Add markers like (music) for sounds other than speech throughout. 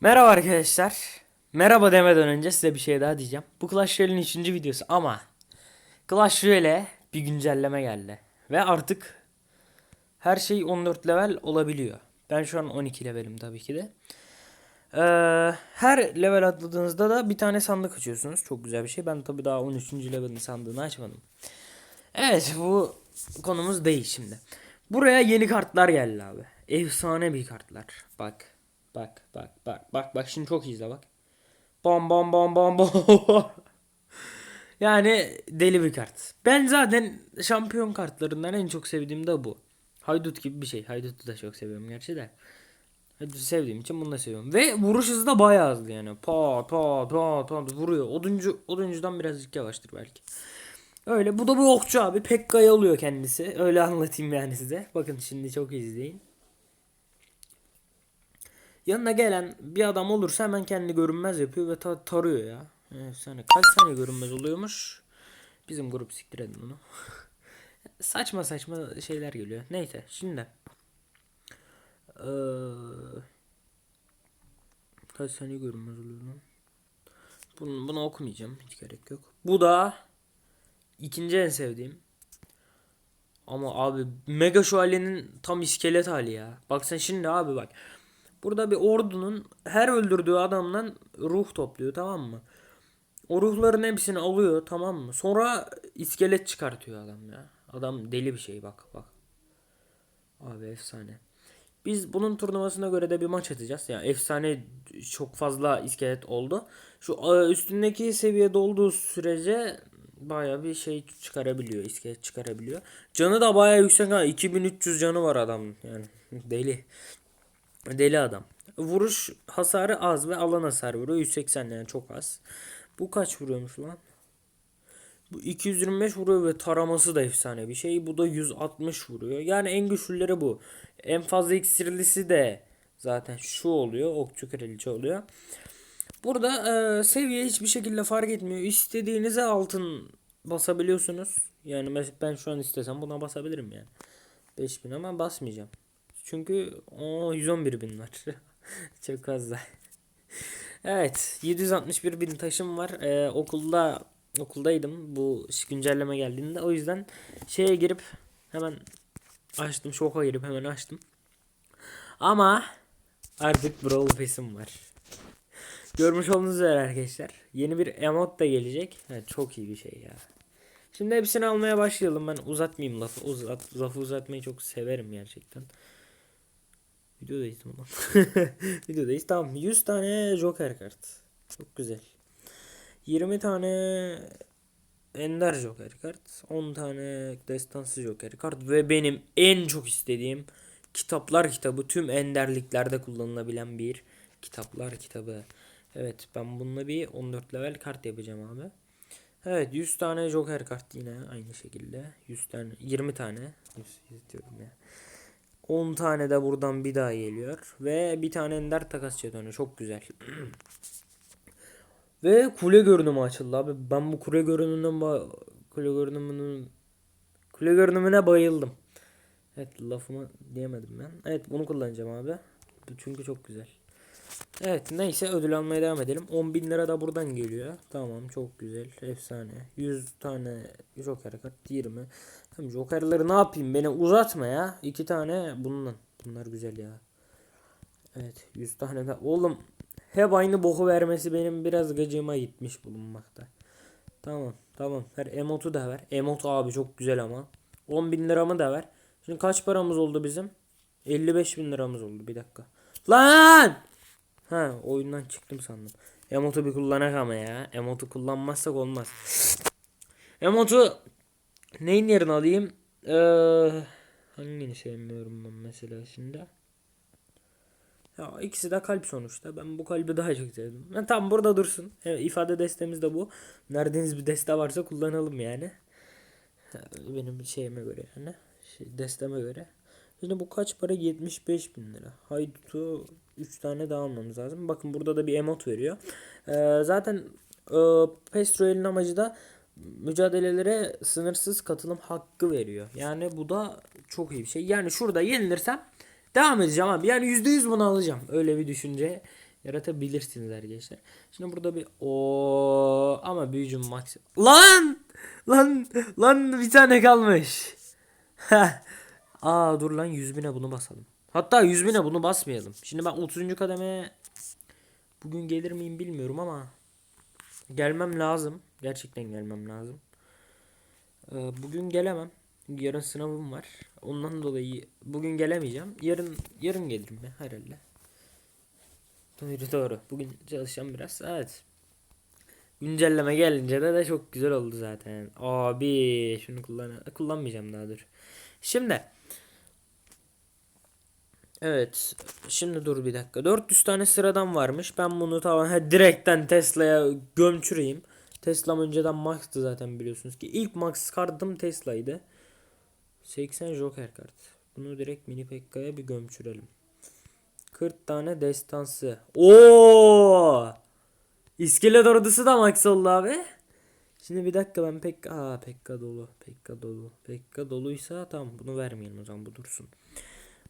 Merhaba arkadaşlar. Merhaba demeden önce size bir şey daha diyeceğim. Bu Clash Royale'in 3. videosu ama Clash Royale'e bir güncelleme geldi. Ve artık her şey 14 level olabiliyor. Ben şu an 12 levelim tabii ki de. Ee, her level atladığınızda da bir tane sandık açıyorsunuz. Çok güzel bir şey. Ben tabii daha 13. levelin sandığını açmadım. Evet bu konumuz değil şimdi. Buraya yeni kartlar geldi abi. Efsane bir kartlar. Bak. Bak bak bak bak bak şimdi çok izle bak. Bam bam bam bam bam. (laughs) yani deli bir kart. Ben zaten şampiyon kartlarından en çok sevdiğim de bu. Haydut gibi bir şey. Haydut'u da çok seviyorum gerçi de. Haydut'u sevdiğim için bunu da seviyorum. Ve vuruş hızı da bayağı hızlı yani. Pa pa pa pa vuruyor. Oduncu, oduncudan birazcık yavaştır belki. Öyle. Bu da bu okçu abi. Pekka'yı alıyor kendisi. Öyle anlatayım yani size. Bakın şimdi çok izleyin. Yanına gelen bir adam olursa hemen kendi görünmez yapıyor ve ta- tarıyor ya. Efsane. Kaç saniye görünmez oluyormuş? Bizim grup siktir edin onu. (laughs) saçma saçma şeyler geliyor. Neyse şimdi. Ee, kaç saniye görünmez oluyor? Bunu, bunu okumayacağım. Hiç gerek yok. Bu da ikinci en sevdiğim. Ama abi Mega Şövalye'nin tam iskelet hali ya. Bak sen şimdi abi bak. Burada bir ordunun her öldürdüğü adamdan ruh topluyor tamam mı? O ruhların hepsini alıyor tamam mı? Sonra iskelet çıkartıyor adam ya. Adam deli bir şey bak bak. Abi efsane. Biz bunun turnuvasına göre de bir maç atacağız. Yani efsane çok fazla iskelet oldu. Şu e, üstündeki seviyede olduğu sürece baya bir şey çıkarabiliyor. iskelet çıkarabiliyor. Canı da baya yüksek ha. 2300 canı var adamın. Yani deli. Deli adam. Vuruş hasarı az ve alan hasarı vuruyor. 180 yani çok az. Bu kaç vuruyormuş lan? Bu 225 vuruyor ve taraması da efsane bir şey. Bu da 160 vuruyor. Yani en güçlüleri bu. En fazla iksirlisi de zaten şu oluyor. Okçu kraliçe oluyor. Burada e, seviye hiçbir şekilde fark etmiyor. İstediğinize altın basabiliyorsunuz. Yani ben şu an istesem buna basabilirim yani. 5000 ama basmayacağım. Çünkü o 111 bin var. (laughs) Çok fazla. Evet 761 bin taşım var. Ee, okulda okuldaydım bu güncelleme geldiğinde. O yüzden şeye girip hemen açtım. Şoka girip hemen açtım. Ama artık Brawl Pass'im var. Görmüş olduğunuz üzere arkadaşlar. Yeni bir emot da gelecek. Evet, çok iyi bir şey ya. Şimdi hepsini almaya başlayalım. Ben uzatmayayım lafı. Uzat, lafı uzatmayı çok severim gerçekten. Videodayız (laughs) tamam. Videodayız. Tamam. 100 tane Joker kart. Çok güzel. 20 tane Ender Joker kart. 10 tane Destansı Joker kart. Ve benim en çok istediğim kitaplar kitabı. Tüm Enderliklerde kullanılabilen bir kitaplar kitabı. Evet ben bununla bir 14 level kart yapacağım abi. Evet 100 tane Joker kart yine aynı şekilde. 100 tane 20 tane. 100, 100 diyorum ya. 10 tane de buradan bir daha geliyor. Ve bir tane ender takas jetonu. Çok güzel. (clears throat) Ve kule görünümü açıldı abi. Ben bu kule görünümünden kule görünümünün kule görünümüne bayıldım. Evet lafımı diyemedim ben. Evet bunu kullanacağım abi. Çünkü çok güzel. Evet neyse ödül almaya devam edelim. 10 bin lira da buradan geliyor. Tamam çok güzel. Efsane. 100 tane joker kart 20. Tamam jokerleri ne yapayım beni uzatma ya. 2 tane bundan. Bunlar güzel ya. Evet 100 tane de. Oğlum hep aynı boku vermesi benim biraz gıcığıma gitmiş bulunmakta. Tamam tamam. Her emotu da ver. Emot abi çok güzel ama. 10 bin liramı da ver. Şimdi kaç paramız oldu bizim? 55 bin liramız oldu bir dakika. Lan! Ha oyundan çıktım sandım. Emotu bir kullanak ama ya. Emotu kullanmazsak olmaz. Emotu neyin yerine alayım? Ee, hangini sevmiyorum ben mesela şimdi? Ya ikisi de kalp sonuçta. Ben bu kalbi daha çok sevdim. Ha, tam burada dursun. Evet, ifade destemiz de bu. Neredeniz bir deste varsa kullanalım yani. Benim şeyime göre yani. Şey, desteme göre. Şimdi bu kaç para? 75 bin lira. Haydut'u 3 tane daha almamız lazım. Bakın burada da bir emot veriyor. Ee, zaten e, PES amacı da mücadelelere sınırsız katılım hakkı veriyor. Yani bu da çok iyi bir şey. Yani şurada yenilirsem devam edeceğim abi. Yani %100 bunu alacağım. Öyle bir düşünce Yaratabilirsiniz arkadaşlar. Şimdi burada bir o ama büyücüm max. Lan! Lan! Lan bir tane kalmış. Aa dur lan 100 bine bunu basalım. Hatta 100 bine bunu basmayalım. Şimdi ben 30. kademeye bugün gelir miyim bilmiyorum ama gelmem lazım. Gerçekten gelmem lazım. Ee, bugün gelemem. Yarın sınavım var. Ondan dolayı bugün gelemeyeceğim. Yarın yarın gelirim ben herhalde. Doğru doğru. Bugün çalışacağım biraz. Evet. Güncelleme gelince de, de çok güzel oldu zaten. Abi şunu kullan kullanmayacağım daha dur. Şimdi Evet. Şimdi dur bir dakika. 400 tane sıradan varmış. Ben bunu tamam direkten Tesla'ya gömçüreyim. Tesla'm önceden Max'tı zaten biliyorsunuz ki. İlk Max kartım Tesla'ydı. 80 Joker kart. Bunu direkt mini Pekka'ya bir gömçürelim. 40 tane destansı. Oo! İskelet ordusu da max oldu abi. Şimdi bir dakika ben Pekka... Aa Pekka dolu. Pekka dolu. Pekka doluysa tamam bunu vermeyelim o zaman bu dursun.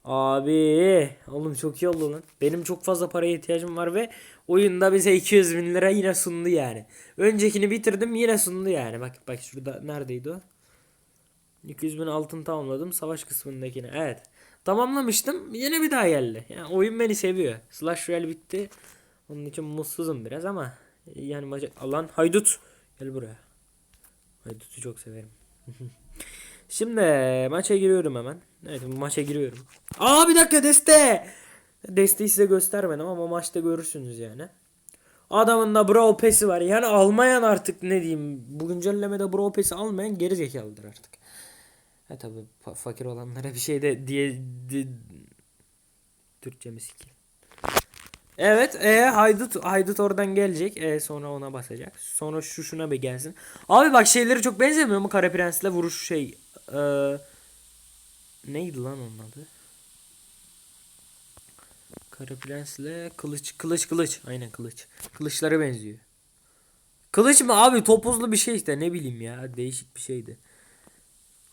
Abi oğlum çok iyi oldu lan. Benim çok fazla paraya ihtiyacım var ve oyunda bize 200 bin lira yine sundu yani. Öncekini bitirdim yine sundu yani. Bak bak şurada neredeydi o? 200 bin altın tamamladım savaş kısmındakine. Evet. Tamamlamıştım. Yine bir daha geldi. Yani oyun beni seviyor. Slash Royale bitti. Onun için mutsuzum biraz ama yani maça alan haydut gel buraya. Haydut'u çok severim. (laughs) Şimdi maça giriyorum hemen. Evet maça giriyorum. Aa bir dakika deste. Desteği size göstermedim ama maçta görürsünüz yani. Adamın da Brawl Pass'i var. Yani almayan artık ne diyeyim. Bu güncellemede Brawl Pass'i almayan geri zekalıdır artık. Ha tabi fakir olanlara bir şey de diye di, Türkçemiz ki. Evet, e haydut haydut oradan gelecek. E sonra ona basacak. Sonra şu şuna bir gelsin. Abi bak şeyleri çok benzemiyor mu Kara Prens'le vuruş şey. E, neydi lan onun adı? Kara Prens'le kılıç kılıç kılıç. Aynen kılıç. Kılıçlara benziyor. Kılıç mı abi topuzlu bir şey işte ne bileyim ya değişik bir şeydi.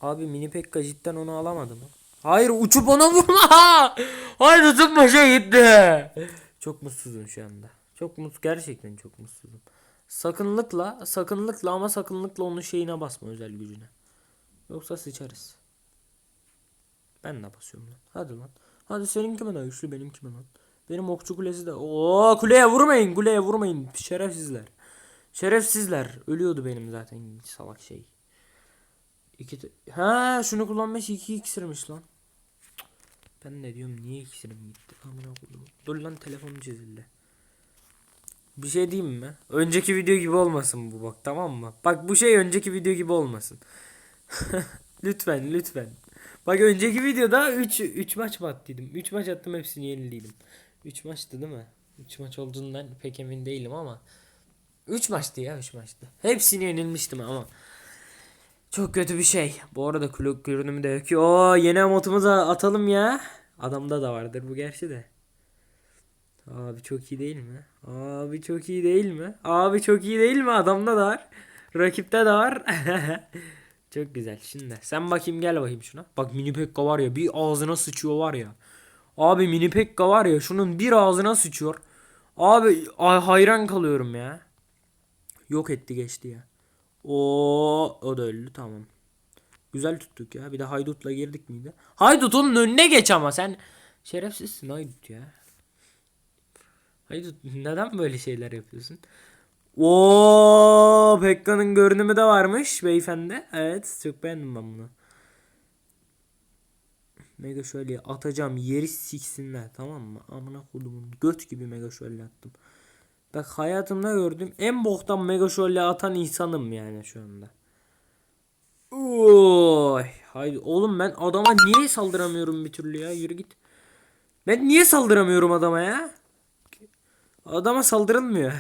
Abi mini pekka cidden onu alamadı mı? Hayır uçup ona vurma. (laughs) Hayır tutma şey gitti. Çok mutsuzum şu anda. Çok mut gerçekten çok mutsuzum. Sakınlıkla, sakınlıkla ama sakınlıkla onun şeyine basma özel gücüne. Yoksa sıçarız. Ben de basıyorum lan. Hadi lan. Hadi seninki mi daha güçlü benimki mi lan? Benim okçu kulesi de. Oo kuleye vurmayın, kuleye vurmayın. Şerefsizler. Şerefsizler. Ölüyordu benim zaten salak şey. İki ha şunu kullanmış iki iksirmiş lan. Ben ne diyorum niye iksirim gitti? Amına koyayım. Dur lan telefonum çizildi. Bir şey diyeyim mi? Önceki video gibi olmasın bu bak tamam mı? Bak bu şey önceki video gibi olmasın. (laughs) lütfen lütfen. Bak önceki videoda 3 3 maç mı attıydım? 3 maç attım hepsini yeniliydim. 3 maçtı değil mi? 3 maç olduğundan pek emin değilim ama 3 maçtı ya 3 maçtı. Hepsini yenilmiştim ama. Çok kötü bir şey. Bu arada kulak görünümü de yok. Oo yeni emotumuzu atalım ya. Adamda da vardır bu gerçi de. Abi çok iyi değil mi? Abi çok iyi değil mi? Abi çok iyi değil mi? Adamda da var. Rakipte de var. (laughs) çok güzel. Şimdi sen bakayım gel bakayım şuna. Bak mini pekka var ya bir ağzına sıçıyor var ya. Abi mini pekka var ya şunun bir ağzına sıçıyor. Abi ay, hayran kalıyorum ya. Yok etti geçti ya. O o da öldü tamam. Güzel tuttuk ya. Bir de haydutla girdik miydi? Haydut onun önüne geç ama sen şerefsizsin haydut ya. Haydut neden böyle şeyler yapıyorsun? Oo Pekka'nın görünümü de varmış beyefendi. Evet çok beğendim ben bunu. Mega şöyle atacağım yeri siksinler tamam mı? Amına kodumun göt gibi mega şöyle attım. Bak hayatımda gördüğüm en boktan mega şöyle atan insanım yani şu anda. Oy, haydi oğlum ben adama niye saldıramıyorum bir türlü ya yürü git. Ben niye saldıramıyorum adama ya? Adama saldırılmıyor.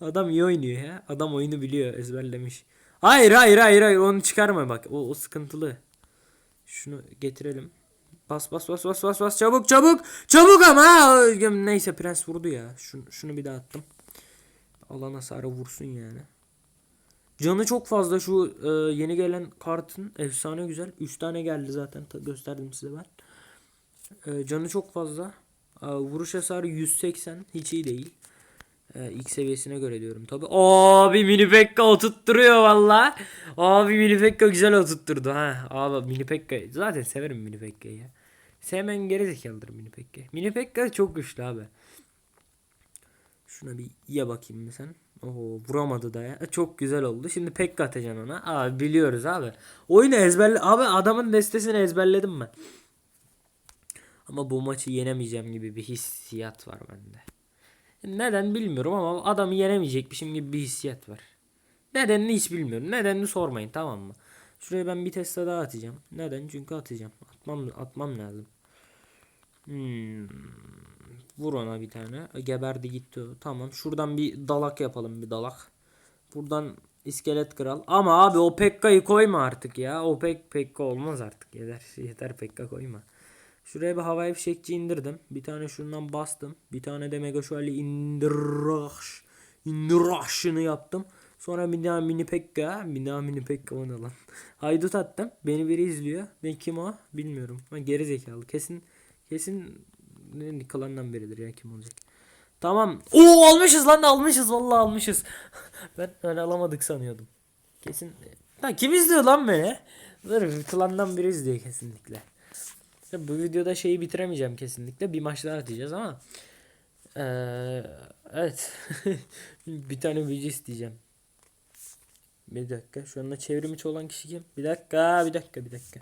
Adam iyi oynuyor ya. Adam oyunu biliyor ezberlemiş. Hayır hayır hayır hayır onu çıkarma bak o, o sıkıntılı. Şunu getirelim. Bas bas bas bas bas bas çabuk çabuk çabuk ama neyse prens vurdu ya. Şunu, şunu bir daha attım. Alan hasarı vursun yani. Canı çok fazla şu e, yeni gelen kartın efsane güzel. 3 tane geldi zaten Ta- gösterdim size ben. E, canı çok fazla. Aa, vuruş hasarı 180 hiç iyi değil. Ee, ilk seviyesine göre diyorum tabi. Abi mini pekka oturtturuyor valla. Abi mini pekka güzel oturtturdu ha. Abi mini pekka zaten severim mini pekka'yı ya. Sevmen geri zekalıdır mini pekka. Mini pekka çok güçlü abi. Şuna bir ye bakayım mı sen? Oo vuramadı da ya. Çok güzel oldu. Şimdi pekka atacaksın ona. Abi biliyoruz abi. Oyunu ezberle. Abi adamın destesini ezberledim ben. Ama bu maçı yenemeyeceğim gibi bir hissiyat var bende. Neden bilmiyorum ama adamı yenemeyecekmişim gibi bir hissiyat var. Nedenini hiç bilmiyorum. Nedenini sormayın tamam mı? Şuraya ben bir Tesla daha atacağım. Neden? Çünkü atacağım. Atmam atmam lazım. Hmm. Vur ona bir tane. Geberdi gitti. Tamam. Şuradan bir dalak yapalım bir dalak. Buradan iskelet kral. Ama abi o Pekka'yı koyma artık ya. O pek Pekka olmaz artık. Yeter, yeter Pekka koyma. Şuraya bir havai fişekçi indirdim. Bir tane şundan bastım. Bir tane de mega şöyle indiraş. İndiraşını yaptım. Sonra bir daha mini pekka. Bir daha mini pekka o ne lan. (laughs) Haydut attım. Beni biri izliyor. Ben kim o? Bilmiyorum. Ben geri zekalı. Kesin kesin ne klandan biridir ya kim olacak. Tamam. Oo almışız lan almışız vallahi almışız. (laughs) ben öyle alamadık sanıyordum. Kesin. Lan kim izliyor lan beni? Dur klandan biri izliyor kesinlikle. Ya Bu videoda şeyi bitiremeyeceğim kesinlikle. Bir maç daha atacağız ama. Eee, evet. (laughs) bir tane video isteyeceğim. Bir dakika. Şu anda çevrim içi olan kişi kim? Bir dakika, bir dakika, bir dakika.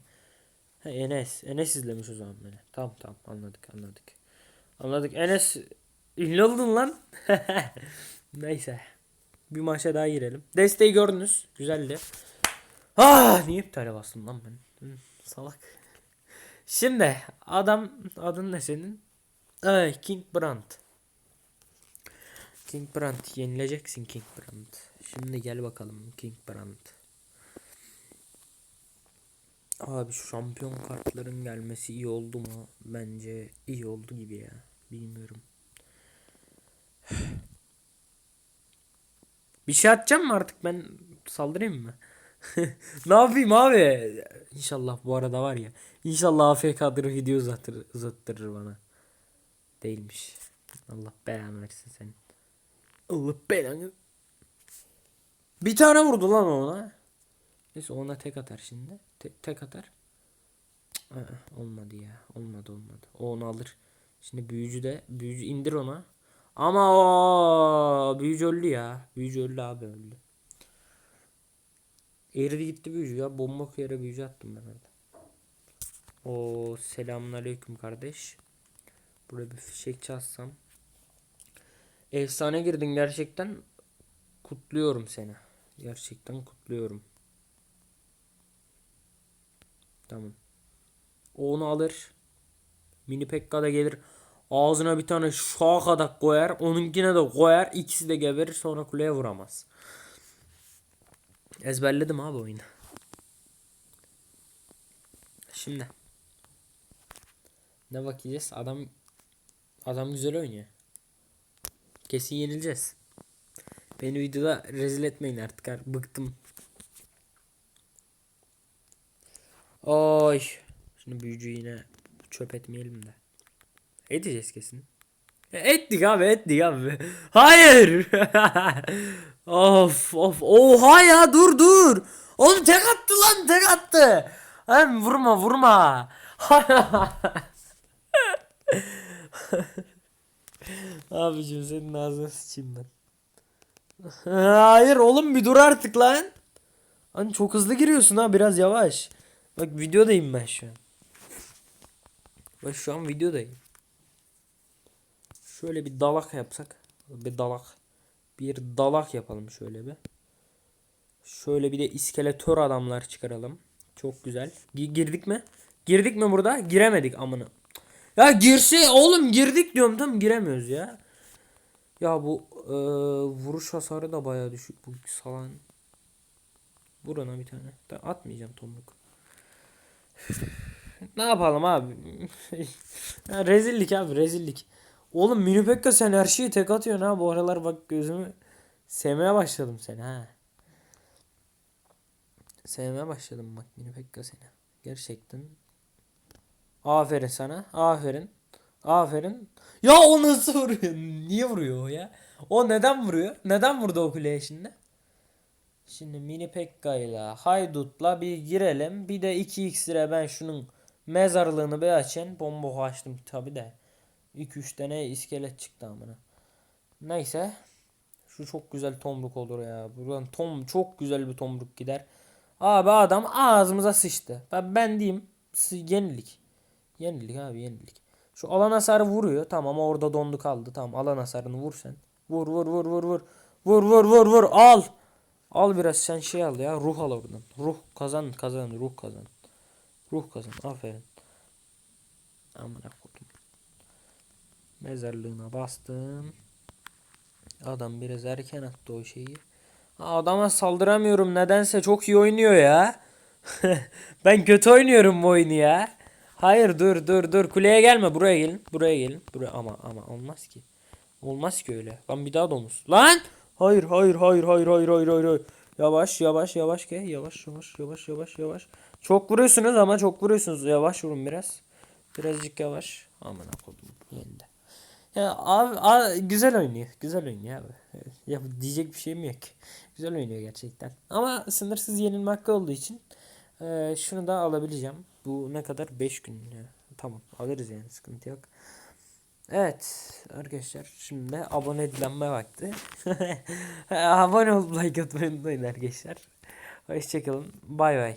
Ha, Enes. Enes izlemiş o zaman beni. Tamam tamam anladık anladık. Anladık. Enes ünlü oldun lan. (laughs) Neyse. Bir maça daha girelim. Desteği gördünüz. Güzeldi. Ah niye iptale bastım lan ben? Salak. Şimdi adam adın ne senin? Ay King Brand. King Brand yenileceksin King Brand. Şimdi gel bakalım King Brand. Abi şu şampiyon kartların gelmesi iyi oldu mu? Bence iyi oldu gibi ya. Bilmiyorum. Bir şey atacağım mı artık ben saldırayım mı? (laughs) ne yapayım abi? İnşallah bu arada var ya. İnşallah AFK'dır video uzatır, uzattırır bana. Değilmiş. Allah belanı versin senin. Allah belanı. Bir tane vurdu lan ona. Neyse ona tek atar şimdi. Te- tek atar. Aa, olmadı ya. Olmadı olmadı. O onu alır. Şimdi büyücü de büyücü indir ona. Ama o büyücü öldü ya. Büyücü öldü abi öldü. Eridi gitti büyücü ya. Bomba yere büyücü attım ben orada. O selamünaleyküm kardeş. Buraya bir fişek çalsam. Efsane girdin gerçekten. Kutluyorum seni. Gerçekten kutluyorum. Tamam. O onu alır. Mini Pekka da gelir. Ağzına bir tane şakadak koyar. Onunkine de koyar. İkisi de geberir. Sonra kuleye vuramaz. Ezberledim abi oyunu. Şimdi. Ne bakacağız? Adam adam güzel oynuyor. Kesin yenileceğiz. Beni videoda rezil etmeyin artık. ar- Bıktım. Oy. Şimdi büyücü yine çöp etmeyelim de. Edeceğiz kesin. E, Ettik abi ettik abi. (laughs) Hayır. (laughs) of of. Oha ya dur dur. Oğlum tek attı lan tek attı. Hem vurma vurma. (laughs) Abicim senin ağzına sıçayım ben. (laughs) Hayır oğlum bir dur artık lan. Hani çok hızlı giriyorsun ha biraz yavaş. Bak videodayım ben şu an. Bak şu an videodayım. Şöyle bir dalak yapsak. Bir dalak. Bir dalak yapalım şöyle bir. Şöyle bir de iskeletör adamlar çıkaralım. Çok güzel. Gi- girdik mi? Girdik mi burada? Giremedik amına. Ya girse oğlum girdik diyorum tam giremiyoruz ya. Ya bu e, vuruş hasarı da baya düşük bu salan. Vur ona bir tane. Atmayacağım tomruk. ne yapalım abi? (laughs) rezillik abi rezillik. Oğlum Mini Pekka sen her şeyi tek atıyorsun ha. Bu aralar bak gözümü sevmeye başladım seni ha. Sevmeye başladım bak Mini Pekka seni. Gerçekten. Aferin sana. Aferin. Aferin. Ya o nasıl vuruyor? Niye vuruyor o ya? O neden vuruyor? Neden vurdu o kuleye şimdi? Şimdi mini Pekka ile Haydut'la bir girelim. Bir de 2 iksire ben şunun mezarlığını bir açayım. Bomba açtım tabi de. 2-3 tane iskelet çıktı amına. Neyse. Şu çok güzel tomruk olur ya. Buradan tom çok güzel bir tomruk gider. Abi adam ağzımıza sıçtı. Ben, ben diyeyim yenilik. Yenilik abi yenilik. Şu alan hasarı vuruyor. Tamam orada dondu kaldı. Tamam alan hasarını vur sen. Vur vur vur vur vur. Vur vur vur vur al. Al biraz sen şey al ya. Ruh al oradan. Ruh kazan kazan ruh kazan. Ruh kazan. Aferin. Amına koydum. Mezarlığına bastım. Adam biraz erken attı o şeyi. Adama saldıramıyorum nedense çok iyi oynuyor ya. (laughs) ben kötü oynuyorum bu oyunu ya. Hayır dur dur dur kuleye gelme buraya gelin. Buraya gelin. Buraya ama ama olmaz ki. Olmaz ki öyle. Lan bir daha domuz. Lan! Hayır hayır hayır hayır hayır hayır hayır. Yavaş yavaş yavaş gel. Yavaş yavaş yavaş yavaş yavaş. Çok vuruyorsunuz ama çok vuruyorsunuz. Yavaş vurun biraz. Birazcık yavaş. Aman kodum yendi. Ya abi, abi güzel oynuyor. Güzel oynuyor abi. Ya diyecek bir şeyim yok. Güzel oynuyor gerçekten. Ama sınırsız yenilme hakkı olduğu için eee, şunu da alabileceğim. Bu ne kadar? 5 gün. Ya. Tamam alırız yani sıkıntı yok. Evet arkadaşlar şimdi de abone edilenme vakti. (laughs) abone olup like atmayı unutmayın arkadaşlar. Hoşçakalın. Bay bay.